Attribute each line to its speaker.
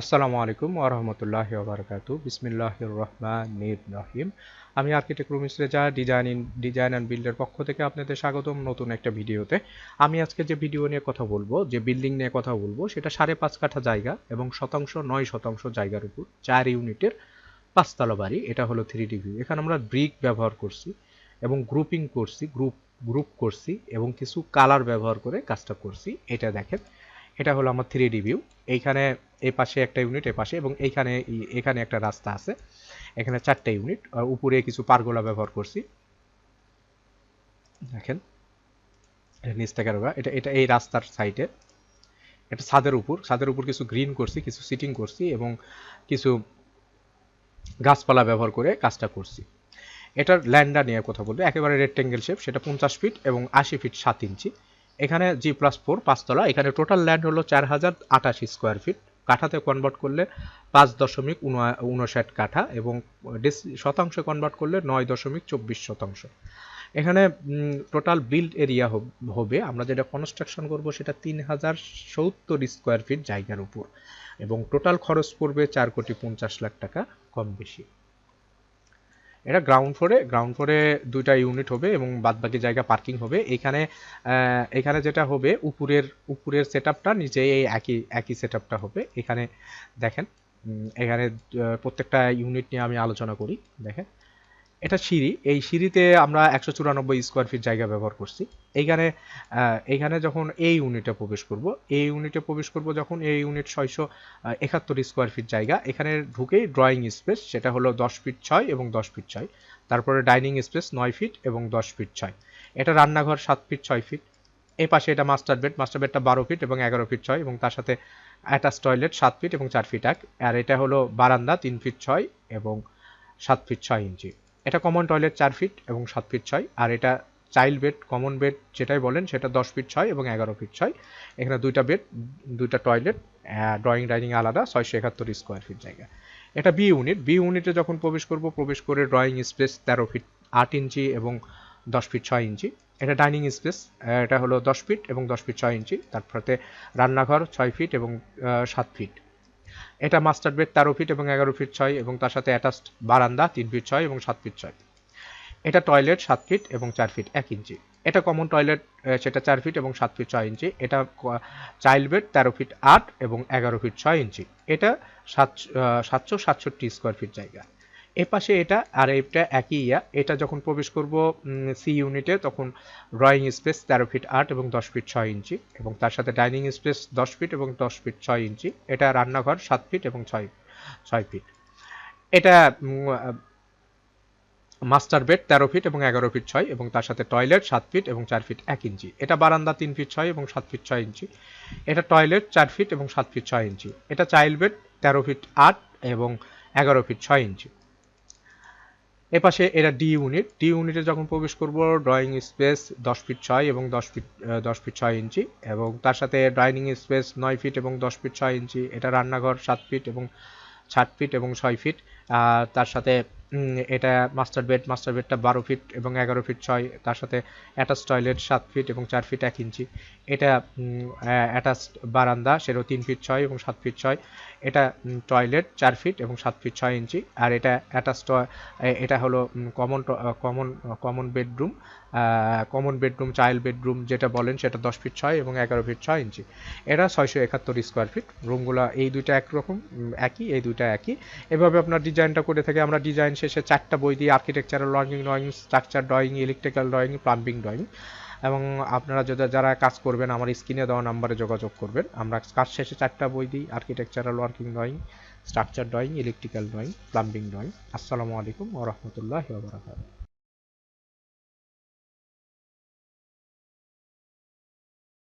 Speaker 1: আসসালামু আলাইকুম ওরহমতুল্লাহ বারকাতু বিসমিল্লাহ রহমান রহিম। আমি architect Rumis Reza, design in design and বিল্ডের পক্ষ থেকে আপনাদের স্বাগতম নতুন একটা ভিডিওতে। আমি আজকে যে ভিডিও নিয়ে কথা বলব, যে বিল্ডিং নিয়ে কথা বলব, সেটা সাড়ে পাঁচ কাঠা জায়গা এবং শতাংশ, নয় শতাংশ জায়গার উপর চার ইউনিটের পাঁচতলা বাড়ি। এটা হলো থ্রি ডি ভিউ এখানে আমরা ব্রিক ব্যবহার করছি এবং গ্রুপিং করছি গ্রুপ গ্রুপ করছি এবং কিছু কালার ব্যবহার করে কাজটা করছি। এটা দেখেন। এটা হলো আমার থ্রি ডি ভিউ এইখানে এই পাশে একটা ইউনিট এ পাশে, এবং এইখানে এখানে একটা রাস্তা আছে। এখানে চারটে ইউনিট উপরে কিছু পারগোলা ব্যবহার করছি। দেখেন নিচ থেকে এটা এটা এই রাস্তার সাইডে এটা ছাদের উপর ছাদের উপর কিছু গ্রিন করছি, কিছু সিটিং করছি, এবং কিছু গাছপালা ব্যবহার করে কাজটা করছি। এটার ল্যান্ডার নিয়ে কথা বলব। একেবারে রেক্টেঙ্গেল শেপ সেটা পঞ্চাশ ফিট এবং আশি ফিট সাত ইঞ্চি এখানে জি প্লাস ফোর পাঁচতলা এখানে টোটাল ল্যান্ড হলো চার হাজার আটাশি স্কোয়ার ফিট কাঠাতে কনভার্ট করলে পাঁচ দশমিক উনষাট কাঠা এবং শতাংশে কনভার্ট করলে নয় দশমিক চব্বিশ শতাংশ। এখানে টোটাল বিল্ড এরিয়া হবে আমরা যেটা কনস্ট্রাকশন করব সেটা তিন হাজার সত্তর স্কোয়ার ফিট জায়গার উপর। এবং টোটাল খরচ পড়বে চার কোটি পঞ্চাশ লাখ টাকা কম বেশি। এটা গ্রাউন্ড ফ্লোরে গ্রাউন্ড ফ্লোরে দুইটা ইউনিট হবে এবং বাদবাকি জায়গা পার্কিং হবে। এখানে এখানে যেটা হবে, উপরের উপরের সেট আপটা নিচে এই একই একই সেট আপটা হবে। এখানে দেখেন এখানে প্রত্যেকটা ইউনিট নিয়ে আমি আলোচনা করি। দেখেন এটা সিঁড়ি। এই সিঁড়িতে আমরা একশো চুরানব্বই স্কোয়ার ফিট জায়গা ব্যবহার করছি। এইখানে এইখানে যখন এই ইউনিটে প্রবেশ করব এই ইউনিটে প্রবেশ করব যখন এই ইউনিট ছয়শো একাত্তর স্কোয়ার ফিট জায়গা, এখানে ঢুকেই ড্রয়িং স্পেস সেটা হলো দশ ফিট ছয় এবং দশ ফিট ছয়। তারপরে ডাইনিং স্পেস নয় ফিট এবং দশ ফিট ছয়। এটা রান্নাঘর সাত ফিট ছয় ফিট এই পাশে এটা মাস্টার বেড মাস্টার বেডটা বারো ফিট এবং এগারো ফিট ছয় এবং তার সাথে অ্যাটাচ টয়লেট সাত ফিট এবং চার ফিট এক। আর এটা হলো বারান্দা তিন ফিট ছয় এবং সাত ফিট ছয় ইঞ্চি। এটা কমন টয়লেট চার ফিট এবং সাত ফিট ছয়, আর এটা চাইল্ড বেড কমন বেড যেটাই বলেন সেটা দশ ফিট ছয় এবং এগারো ফিট ছয়। এখানে দুইটা বেড দুইটা টয়লেট ড্রয়িং ডাইনিং আলাদা, ছয়শো একাত্তর স্কোয়ার ফিট জায়গা। এটা বি ইউনিট বি ইউনিটে যখন প্রবেশ করব, প্রবেশ করে ড্রয়িং স্পেস তেরো ফিট আট ইঞ্চি এবং দশ ফিট ছয় ইঞ্চি। এটা ডাইনিং স্পেস এটা হলো দশ ফিট এবং দশ ফিট ছয় ইঞ্চি। তারপরে রান্নাঘর ছয় ফিট এবং সাত ফিট এটা মাস্টার বেড তেরো ফিট এবং এগারো ফিট ছয় এবং তার সাথে অ্যাটাচড বারান্দা তিন ফিট ছয় এবং সাত ফিট ছয়। এটা টয়লেট সাত ফিট এবং চার ফিট এক ইঞ্চি। এটা কমন টয়লেট সেটা চার ফিট এবং সাত ফিট ছয় ইঞ্চি। এটা চাইল্ড বেড তেরো ফিট আট এবং এগারো ফিট ছয় ইঞ্চি। এটা সাত সাতশো সাতষট্টি স্কোয়ার ফিট জায়গা। এ পাশে এটা আর এটা একই ইয়া। এটা যখন প্রবেশ করব সি ইউনিটে তখন ড্রয়িং স্পেস তেরো ফিট আট এবং দশ ফিট ছয় ইঞ্চি এবং তার সাথে ডাইনিং স্পেস দশ ফিট এবং দশ ফিট ছয় ইঞ্চি। এটা রান্নাঘর সাত ফিট এবং ছয় ছয় ফিট এটা মাস্টার বেড তেরো ফিট এবং এগারো ফিট ছয় এবং তার সাথে টয়লেট সাত ফিট এবং চার ফিট এক ইঞ্চি। এটা বারান্দা তিন ফিট ছয় এবং সাত ফিট ছয় ইঞ্চি। এটা টয়লেট চার ফিট এবং সাত ফিট ছয় ইঞ্চি। এটা চাইল্ড বেড তেরো ফিট আট এবং এগারো ফিট ছয় ইঞ্চি। এপাশে এটা ডি ইউনিট ডি ইউনিটে যখন প্রবেশ করব ড্রয়িং স্পেস দশ ফিট ছয় এবং দশ ফিট দশ ফিট ছয় ইঞ্চি এবং তার সাথে ডাইনিং স্পেস নয় ফিট এবং দশ ফিট ছয় ইঞ্চি। এটা রান্নাঘর সাত ফিট এবং সাত ফিট এবং ছয় ফিট তার সাথে এটা মাস্টার বেড, মাস্টার বেডটা বারো ফিট এবং এগারো ফিট ছয়, তার সাথে অ্যাটাচ টয়লেট সাত ফিট এবং চার ফিট এক ইঞ্চি। এটা অ্যাটাচ বারান্দা, সেটাও তিন ফিট ছয় এবং সাত ফিট ছয়। এটা টয়লেট চার ফিট এবং সাত ফিট ছয় ইঞ্চি। আর এটা অ্যাটাচ এটা হলো common common common bedroom common bedroom child bedroom যেটা বলেন সেটা দশ ফিট ছয় এবং এগারো ফিট ছয় ইঞ্চি। এটা ছয়শো একাত্তর স্কোয়ার ফিট রুমগুলো এই দুইটা একরকম একই, এই দুইটা একই। এভাবে আপনার ডিজাইনটা করে থাকে, আমরা ডিজাইন শেষে চারটা বই দিই architectural drawing drawing structure drawing electrical drawing plumbing drawing এবং আপনারা যদি যারা কাজ করবেন, আমার স্ক্রিনে দেওয়া নাম্বারে যোগাযোগ করবেন। আমরা কাজ শেষে চারটা বই দিই architectural working drawing structure drawing electrical drawing plumbing drawing আসসালামু আলাইকুম ও রহমতুল্লাহ